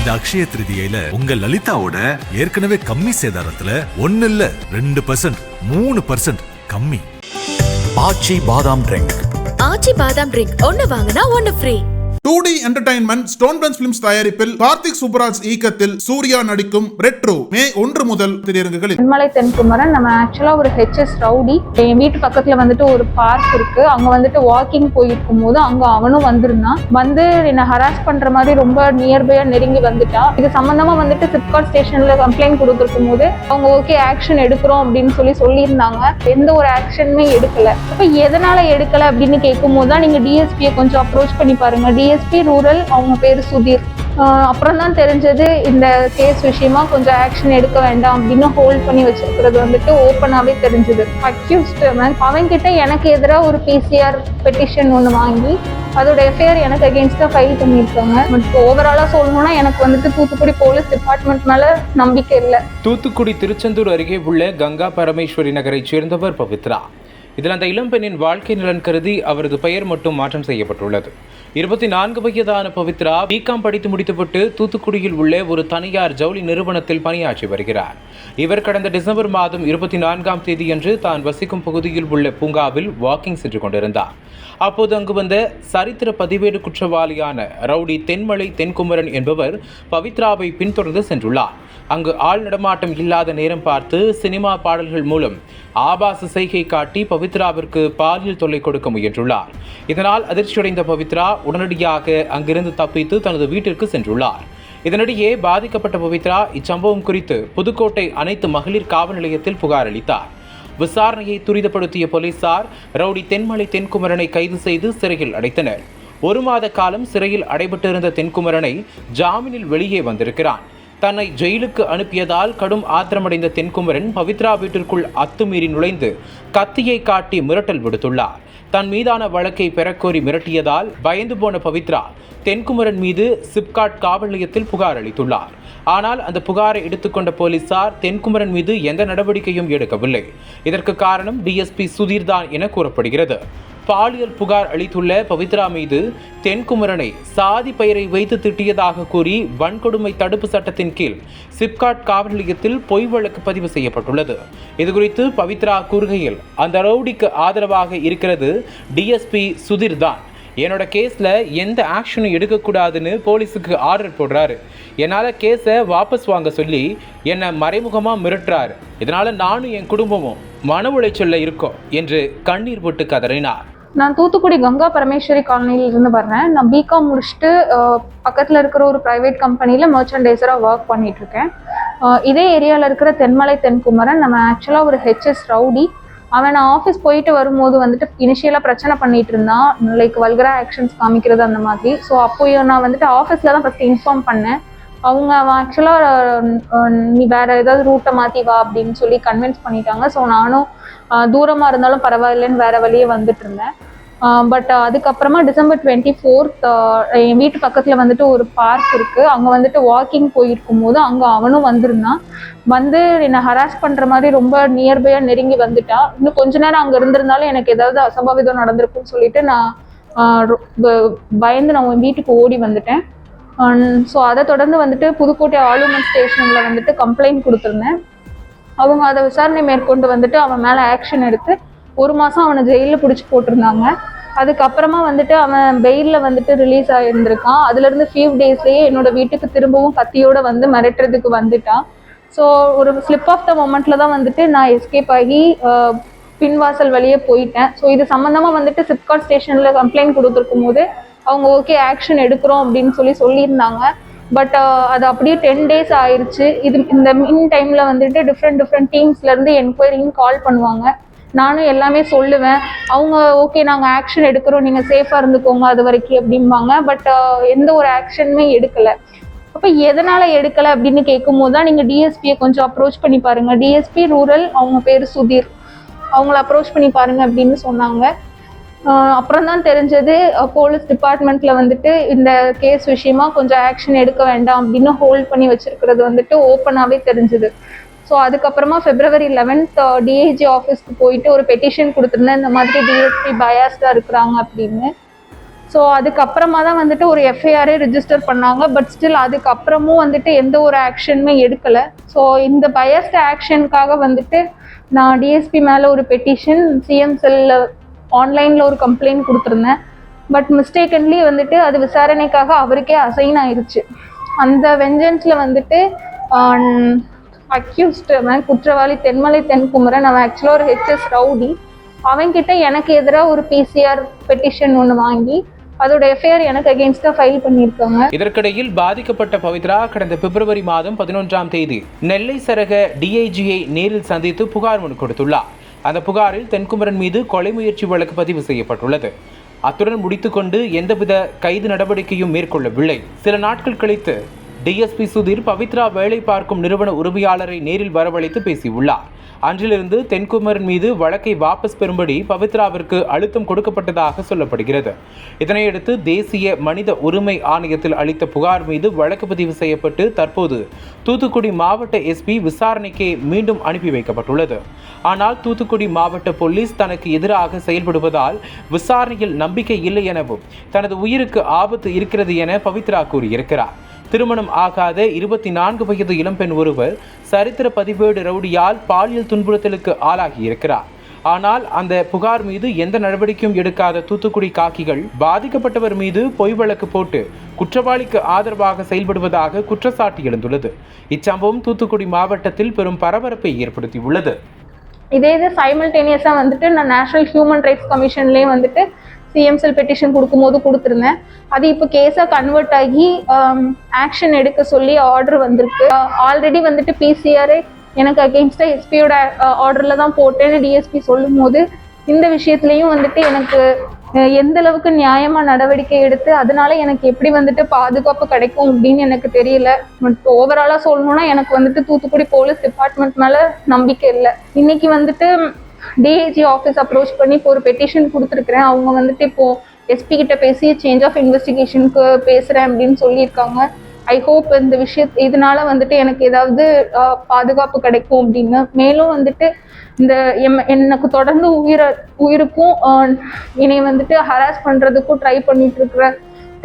இந்த அக்ஷய திருதியில உங்க லலிதாவோட ஏற்கனவே கம்மி சேதாரத்துல ஒன்னு இல்ல ரெண்டு பர்சன்ட் மூணு பர்சன்ட் கம்மி. ஆச்சி பாதாம் ட்ரிங்க் ஆச்சி பாதாம் ட்ரிங்க் ஒன்னு வாங்கினா ஒன்னு free two D entertainment stone bench films தயாரிப்பில் கார்த்திக் சுப்ராஜ் இயக்கத்தில் சூர்யா நடிக்கும் ரெட்ரோ மே ஒன்று முதல் திரையரங்குகளில். தென்மலை தென்குமரன் நம்ம ஆக்சுவலா ஒரு ஹெச்எஸ் ரவுடி. என் வீட்டு பக்கத்துல வந்துட்டு ஒரு பார்க் இருக்கு. அங்க வந்துட்டு வாக்கிங் போயிருக்கும் போது அங்க அவனும் வந்திருந்தான். வந்து என்ன ஹராஸ் பண்ற மாதிரி ரொம்ப நியர்பையா நெருங்கி வந்துட்டான். இது சம்பந்தமா வந்துட்டு சிப்காட் ஸ்டேஷன்ல கம்ப்ளைண்ட் கொடுத்துருக்கும் போது அவங்க ஓகே ஆக்ஷன் எடுக்கிறோம் அப்படின்னு சொல்லி சொல்லியிருந்தாங்க. எந்த ஒரு ஆக்ஷனுமே எடுக்கல. அப்ப எதனால எடுக்கல அப்படின்னு கேட்கும் போது தான் நீங்க டிஎஸ்பியை கொஞ்சம் அப்ரோச் பண்ணி பாருங்க. டிஎஸ் எஸ்பி ரூரல் அவங்க பேர் சுதீர். அப்புறம் தான் தெரிஞ்சது இந்த கேஸ் விஷயமா கொஞ்சம் ஆக்ஷன் எடுக்க வேண்டாம் அப்படின்னு ஹோல்ட் பண்ணி வச்சிருக்கிறது வந்துட்டு ஓப்பனாகவே தெரிஞ்சது. அக்யூஸ்ட் அவன் கிட்ட எனக்கு எதிராக ஒரு பிசிஆர் பெட்டிஷன் ஒன்று வாங்கி அதோட எஃப்ஐஆர் எனக்கு அகேன்ஸ்டாக ஃபைல் பண்ணியிருக்காங்க. பட் ஓவராலாக சொல்லணும்னா எனக்கு வந்துட்டு தூத்துக்குடி போலீஸ் டிபார்ட்மெண்ட் மேலே நம்பிக்கை இல்லை. தூத்துக்குடி திருச்செந்தூர் அருகே உள்ள கங்கா பரமேஸ்வரி நகரைச் சேர்ந்தவர் பவித்ரா. இதில் அந்த இளம்பெண்ணின் வாழ்க்கை நலன் கருதி அவரது பெயர் மட்டும் மாற்றம் செய்யப்பட்டுள்ளது. இருபத்தி நான்கு வயதான பவித்ரா பிகாம் படித்து முடித்துவிட்டு தூத்துக்குடியில் உள்ள ஒரு தனியார் ஜவுளி நிறுவனத்தில் பணியாற்றி வருகிறார். இவர் கடந்த டிசம்பர் மாதம் இருபத்தி நான்காம் தேதியன்று தான் வசிக்கும் பகுதியில் உள்ள பூங்காவில் வாக்கிங் சென்று கொண்டிருந்தார். அப்போது அங்கு வந்த சரித்திர பதிவேடு குற்றவாளியான ரவுடி தென்மலை தென்குமரன் என்பவர் பவித்ராவை பின்தொடர்ந்து சென்றுள்ளார். அங்கு ஆள் நடமாட்டம் இல்லாத நேரம் பார்த்து சினிமா பாடல்கள் மூலம் ஆபாச செய்கை காட்டி பவித்ராவிற்கு பாலியல் தொல்லை கொடுக்க முயன்றுள்ளார். இதனால் அதிர்ச்சியடைந்த பவித்ரா உடனடியாக அங்கிருந்து தப்பித்து தனது வீட்டிற்கு சென்றுள்ளார். இதனிடையே பாதிக்கப்பட்ட பவித்ரா இச்சம்பவம் குறித்து புதுக்கோட்டை அனைத்து மகளிர் காவல் நிலையத்தில் புகார் அளித்தார். விசாரணையை துரிதப்படுத்திய போலீசார் ரவுடி தென்மலை தென்குமரனை கைது செய்து சிறையில் அடைத்தனர். ஒரு மாத காலம் சிறையில் அடைபட்டிருந்த தென்குமரனை ஜாமீனில் வெளியே வந்திருக்கிறான். தன்னை ஜெயிலுக்கு அனுப்பியதால் கடும் ஆத்திரமடைந்த தென்குமரன் பவித்ரா வீட்டிற்குள் அத்துமீறி நுழைந்து கத்தியை காட்டி மிரட்டல் விடுத்துள்ளார். தன் மீதான வழக்கை பெறக்கோரி மிரட்டியதால் பயந்து போன பவித்ரா தென்குமரன் மீது சிப்காட் காவல் நிலையத்தில் புகார் அளித்துள்ளார். ஆனால் அந்த புகாரை எடுத்துக்கொண்ட போலீசார் தென்குமரன் மீது எந்த நடவடிக்கையும் எடுக்கவில்லை. இதற்கு காரணம் டிஎஸ்பி சுதீர் தான் என கூறப்படுகிறது. பாலியல் புகார் அளித்துள்ள பவித்ரா மீது தென்குமரனை சாதி பெயரை வைத்து திட்டியதாக கூறி வன்கொடுமை தடுப்பு சட்டத்தின் கீழ் சிப்காட் காவல் நிலையத்தில் பொய் வழக்கு பதிவு செய்யப்பட்டுள்ளது. இதுகுறித்து பவித்ரா கூறுகையில் அந்த ரவுடிக்கு ஆதரவாக இருக்கிறது டிஎஸ்பி சுதீர் தான் என்னோட கேஸில் எந்த ஆக்ஷனும் எடுக்கக்கூடாதுன்னு போலீஸுக்கு ஆர்டர் போடுறாரு. என்னால் கேஸை வாபஸ் வாங்க சொல்லி என்னை மறைமுகமாக மிரட்டுறாரு. இதனால் நானும் என் குடும்பமும் மன உளைச்சலில் இருக்கோம் என்று கண்ணீர் போட்டு கதறினார். நான் தூத்துக்குடி கங்கா பரமேஸ்வரி காலனியில் இருந்து வர்றேன். நான் பிகாம் முடிச்சுட்டு பக்கத்தில் பக்கத்துல இருக்கிற ஒரு பிரைவேட் கம்பெனியில் மர்ச்சன்டைசராக ஒர்க் பண்ணிட்டு இருக்கேன் இதே ஏரியால இருக்கிற தென்மலை தென்குமரன் நம்ம ஆக்சுவலா ஒரு ஹெச்எஸ் ரவுடி. அவன் நான் ஆஃபீஸ் போயிட்டு வரும்போது வந்துட்டு இனிஷியலாக பிரச்சனை பண்ணிட்டு இருந்தான். லைக் வல்கரா ஆக்ஷன்ஸ் காமிக்கிறது அந்த மாதிரி. ஸோ அப்போ நான் வந்துட்டு ஆஃபீஸில் தான் ஃபஸ்ட்டு இன்ஃபார்ம் பண்ணேன். அவங்க ஆக்சுவலாக நீ வேற ஏதாவது ரூட்டை மாற்றி வா அப்படின்னு சொல்லி கன்வின்ஸ் பண்ணிட்டாங்க. ஸோ நானும் தூரமாக இருந்தாலும் பரவாயில்லைன்னு வேற வழியே வந்துட்டு இருந்தேன். பட் அதுக்கப்புறமா டிசம்பர் டுவெண்ட்டி ஃபோர்த் என் வீட்டு பக்கத்தில் வந்துட்டு ஒரு பார்க் இருக்குது அங்கே வந்துட்டு வாக்கிங் போயிருக்கும் போது அங்கே அவனும் வந்திருந்தான். வந்து என்னை ஹராஸ் பண்ணுற மாதிரி ரொம்ப நியர்பையாக நெருங்கி வந்துட்டான் இன்னும் கொஞ்ச நேரம் அங்கே இருந்திருந்தாலும் எனக்கு ஏதாவது அசம்பாவிதம் நடந்திருக்குன்னு சொல்லிட்டு நான் பயந்து நான் உன் வீட்டுக்கு ஓடி வந்துட்டேன். ஸோ அதை தொடர்ந்து வந்துட்டு புதுக்கோட்டை ஆளுநர் ஸ்டேஷனில் வந்துட்டு கம்ப்ளைண்ட் கொடுத்துருந்தேன். அவங்க அதை விசாரணை மேற்கொண்டு வந்துட்டு அவன் மேலே ஆக்ஷன் எடுத்து ஒரு மாதம் அவனை ஜெயிலில் பிடிச்சி போட்டிருந்தாங்க. அதுக்கப்புறமா வந்துட்டு அவன் பெயிலில் வந்துட்டு ரிலீஸ் ஆகியிருந்திருக்கான் அதுலேருந்து ஃபியூ டேஸ்லேயே என்னோட வீட்டுக்கு திரும்பவும் கத்தியோடு வந்து மிரட்டுறதுக்கு வந்துட்டான். ஸோ ஒரு ஸ்லிப் ஆஃப் த மொமெண்ட்டில் தான் வந்துட்டு நான் எஸ்கேப் ஆகி பின்வாசல் வழியே போயிட்டேன். ஸோ இது சம்மந்தமாக வந்துட்டு சிப்காட் ஸ்டேஷனில் கம்ப்ளைண்ட் கொடுத்துருக்கும் போது அவங்க ஓகே ஆக்ஷன் எடுக்கிறோம் அப்படின்னு சொல்லி சொல்லியிருந்தாங்க. பட் uh, அது அப்படியே டென் டேஸ் ஆயிடுச்சு இது இந்த மின் டைமில் வந்துட்டு டிஃப்ரெண்ட் டிஃப்ரெண்ட் டீம்ஸ்லேருந்து என்கொயரின்னு கால் பண்ணுவாங்க. நானும் எல்லாமே சொல்லுவேன். அவங்க ஓகே நாங்கள் ஆக்ஷன் எடுக்கிறோம். நீங்கள் சேஃபாக இருந்துக்கோங்க அது வரைக்கும் அப்படிம்பாங்க. பட் uh, எந்த ஒரு ஆக்ஷனுமே எடுக்கலை. அப்போ எதனால் எடுக்கலை அப்படின்னு கேட்கும்போது தான் நீங்கள் டிஎஸ்பியை கொஞ்சம் அப்ரோச் பண்ணி பாருங்கள் டிஎஸ்பி ரூரல் அவங்க பேர் சுதீர். அவங்கள அப்ரோச் பண்ணி பாருங்க அப்படின்னு சொன்னாங்க. அப்புறம் தான் தெரிஞ்சது போலீஸ் டிபார்ட்மெண்ட்ல வந்துட்டு இந்த கேஸ் விஷயமா கொஞ்சம் ஆக்ஷன் எடுக்க வேண்டாம் அப்படின்னு ஹோல்ட் பண்ணி வச்சிருக்கிறது வந்துட்டு ஓப்பனாகவே தெரிஞ்சது. ஸோ அதுக்கப்புறமா பிப்ரவரி லெவன்த் டிஐஜி ஆஃபீஸ்க்கு போயிட்டு ஒரு பெட்டிஷன் கொடுத்துருந்தேன். இந்த மாதிரி டிஎஸ்பி பயாஸ்டாக இருக்கிறாங்க அப்படின்னு. ஸோ அதுக்கப்புறமா தான் வந்துட்டு ஒரு எஃப்ஐஆரே ரிஜிஸ்டர் பண்ணாங்க. பட் ஸ்டில் அதுக்கப்புறமும் வந்துட்டு எந்த ஒரு ஆக்ஷனுமே எடுக்கலை. ஸோ இந்த பயஸ்ட் ஆக்ஷனுக்காக வந்துட்டு நான் டிஎஸ்பி மேலே ஒரு பெட்டிஷன் சிஎம் செல்லில் ஆன்லைனில் ஒரு கம்ப்ளைண்ட் கொடுத்துருந்தேன். பட் மிஸ்டேக்கன்லி வந்துட்டு அது விசாரணைக்காக அவருக்கே அசைன் ஆயிருச்சு. அந்த வெஞ்சன்ஸில் வந்துட்டு அக்யூஸ்ட் குற்றவாளி தென்மலை தென்குமரன் அவன் ஆக்சுவலாக ஒரு ஹெச்எஸ் ரவுடி அவன்கிட்ட எனக்கு எதிராக ஒரு பிசிஆர் பெட்டிஷன் ஒன்று வாங்கி அதோட எஃப்ஐஆர் எனக்கு அகேன்ஸ்டா ஃபைல் பண்ணியிருக்காங்க. இதற்கிடையில் பாதிக்கப்பட்ட பவித்ரா கடந்த பிப்ரவரி மாதம் பதினொன்றாம் தேதி நெல்லை சரக டிஐஜியை நேரில் சந்தித்து புகார் மனு கொடுத்துள்ளார். அந்த புகாரில் தென்குமரன் மீது கொலை முயற்சி வழக்கு பதிவு செய்யப்பட்டுள்ளது. அத்துடன் முடித்துக்கொண்டு எந்தவித கைது நடவடிக்கையும் மேற்கொள்ளவில்லை. சில நாட்கள் கழித்து டிஎஸ்பி சுதீர் பவித்ரா வேலை பார்க்கும் நிறுவன உரிமையாளரை நேரில் வரவழைத்து பேசியுள்ளார். அன்றிலிருந்து தென்குமரன் மீது வழக்கை வாபஸ் பெறும்படி பவித்ராவிற்கு அழுத்தம் கொடுக்கப்பட்டதாக சொல்லப்படுகிறது. இதனையடுத்து தேசிய மனித உரிமை ஆணையத்தில் அளித்த புகார் மீது வழக்கு பதிவு செய்யப்பட்டு தற்போது தூத்துக்குடி மாவட்ட எஸ்பி விசாரணைக்கு மீண்டும் அனுப்பி வைக்கப்பட்டுள்ளது. ஆனால் தூத்துக்குடி மாவட்ட போலீஸ் தனக்கு எதிராக செயல்படுவதால் விசாரணையில் நம்பிக்கை இல்லை எனவும் தனது உயிருக்கு ஆபத்து இருக்கிறது என பவித்ரா கூறியிருக்கிறார். திருமணம் ஆகாத இருபத்தி நான்கு வயது இளம்பெண் ஒருவர் சரித்திர பதிவேடு ரவுடியால் பாலியல் துன்புறுத்தலுக்கு ஆளாகி இருக்கிறார். ஆனால் அந்த புகார் மீது எந்த நடவடிக்கையும் எடுக்காத தூத்துக்குடி காக்கிகள் பாதிக்கப்பட்டவர் மீது பொய் வழக்கு போட்டு குற்றவாளிக்கு ஆதரவாக செயல்படுவதாக குற்றச்சாட்டு எழுந்துள்ளது. இச்சம்பவம் தூத்துக்குடி மாவட்டத்தில் பெரும் பரபரப்பை ஏற்படுத்தியுள்ளது. இதே இது சைமல்டேனியஸாக வந்துட்டு நான் நேஷனல் ஹியூமன் ரைட்ஸ் கமிஷன்லேயும் வந்துட்டு சிஎம்செல் பெட்டிஷன் கொடுக்கும்போது கொடுத்துருந்தேன். அது இப்போ கேஸாக கன்வெர்ட் ஆகி um, ஆக்ஷன் எடுக்க சொல்லி ஆர்டர் வந்திருக்கு. Uh, ஆல்ரெடி வந்துட்டு பிசிஆரே எனக்கு அகெயின்ஸ்டாக எஸ்பியோட ஆர்டரில் தான் போட்டேன்னு டிஎஸ்பி சொல்லும் போது இந்த விஷயத்துலையும் வந்துட்டு எனக்கு uh, எந்த அளவுக்கு நியாயமாக நடவடிக்கை எடுத்து அதனால எனக்கு எப்படி வந்துட்டு பாதுகாப்பு கிடைக்கும் அப்படின்னு எனக்கு தெரியல. பட் ஓவராலாக சொல்லணும்னா எனக்கு வந்துட்டு தூத்துக்குடி போலீஸ் டிபார்ட்மெண்ட் மேலே நம்பிக்கை இல்லை. இன்னைக்கு வந்துட்டு டிஐஜி ஆஃபீஸ் அப்ரோச் பண்ணி இப்போ ஒரு பெட்டிஷன் கொடுத்துருக்குறேன். அவங்க வந்துட்டு இப்போ எஸ்பி கிட்ட பேசி சேஞ்ச் ஆஃப் இன்வெஸ்டிகேஷனுக்கு பேசுகிறேன் அப்படின்னு சொல்லியிருக்காங்க. ஐ ஹோப் இந்த விஷய இதனால வந்துட்டு எனக்கு ஏதாவது பாதுகாப்பு கிடைக்கும் அப்படின்னு. மேலும் வந்துட்டு இந்த எம் எனக்கு தொடர்ந்து உயிரை உயிருக்கும் என்னை வந்துட்டு ஹராஸ் பண்ணுறதுக்கும் ட்ரை பண்ணிட்டு இருக்கிற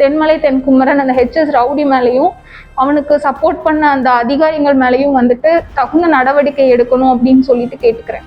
தென்மலை தென்குமரன் அந்த ஹெச்எஸ் ரவுடி மேலேயும் அவனுக்கு சப்போர்ட் பண்ண அந்த அதிகாரிகள் மேலேயும் வந்துட்டு தகுந்த நடவடிக்கை எடுக்கணும் அப்படின்னு சொல்லிட்டு கேட்டுக்கிறேன்.